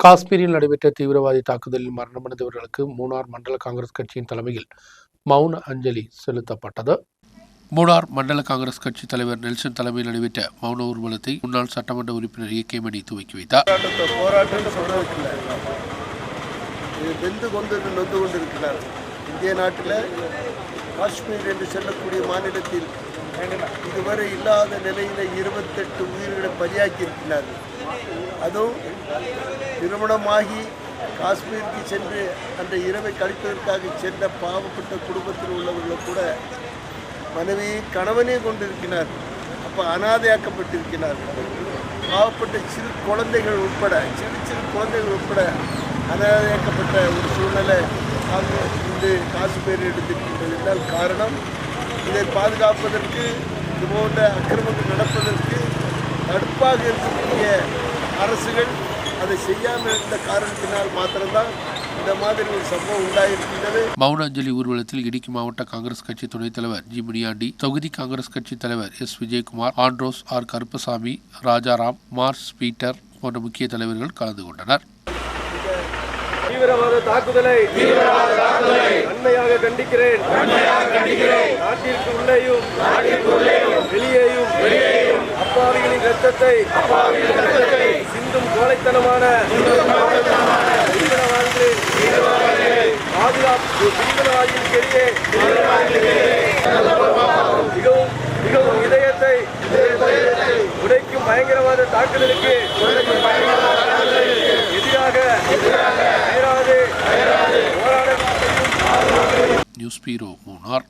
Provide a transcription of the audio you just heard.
காஷ்மீரில் நடைபெற்ற தீவிரவாதி தாக்குதலில் மரணமடைந்தவர்களுக்கு மூணார் மண்டல காங்கிரஸ் கட்சியின் தலைமையில் மௌன அஞ்சலி செலுத்தப்பட்டது. மூணார் மண்டல காங்கிரஸ் கட்சி தலைவர் நெல்சன் தலைமையில் நடைபெற்ற மௌன ஊர்வலத்தை முன்னாள் சட்டமன்ற உறுப்பினர் ஏ. கே. மணி துவக்கி வைத்தார். இந்திய நாட்டில் காஷ்மீர் என்று சொல்லக்கூடிய மாநிலத்தில் இதுவரை இல்லாத நிலையில் இருபத்தெட்டு உயிர்களை பலியாக்கி இருக்கிறார்கள் அதுவும் திருமணமாகி காஷ்மீருக்கு சென்று அந்த இரவை கழிப்பதற்காக சென்ற பாவப்பட்ட குடும்பத்தில் உள்ளவர்கள் கூட மனைவியை கணவனே கொண்டிருக்கிறார். அப்போ அனாதையாக்கப்பட்டிருக்கிறார்கள். பாவப்பட்ட சிறு குழந்தைகள் உட்பட சிறு சிறு குழந்தைகள் உட்பட அனாதையாக்கப்பட்ட ஒரு சூழ்நிலை காங்கிரஸ் இன்று காஷ்மீர் எடுத்திருக்கின்றது என்றால் காரணம் இதை பாதுகாப்பதற்கு இது போன்ற அக்கிரமங்கள் நடப்பதற்கு தடுப்பாக இருக்கக்கூடிய அரசுகள் அதை செய்யாமல் இருந்த காரணத்தினால் மாத்திரம்தான் இந்த மாதிரி ஒரு சம்பவம் உண்டாயிருக்கின்றது. மௌன அஞ்சலி ஊர்வலத்தில் இடுக்கி மாவட்ட காங்கிரஸ் கட்சி துணைத் தலைவர் ஜி முனியாண்டி தொகுதி காங்கிரஸ் கட்சி தலைவர் S Vijayakumar Andrews R Karuppasamy Rajaram Mars Peter போன்ற முக்கிய தலைவர்கள் கலந்து கொண்டனர். தீவிரவாத தாக்குதலை வன்மையாக கண்டிக்கிறேன். நாட்டிற்கு உள்ளேயும் அப்பாவிகளின் ரத்தத்தை சிந்தும் கோலைத்தனமான தீவிரவாதிகளின் பாதுகாப்பு தீவிரவாதிகளுக்கு மிகவும் மிகவும் இதயத்தை உடைக்கும் பயங்கரவாத தாக்குதலுக்கு எதிராக நியூஸ் பீரோ மூணார்.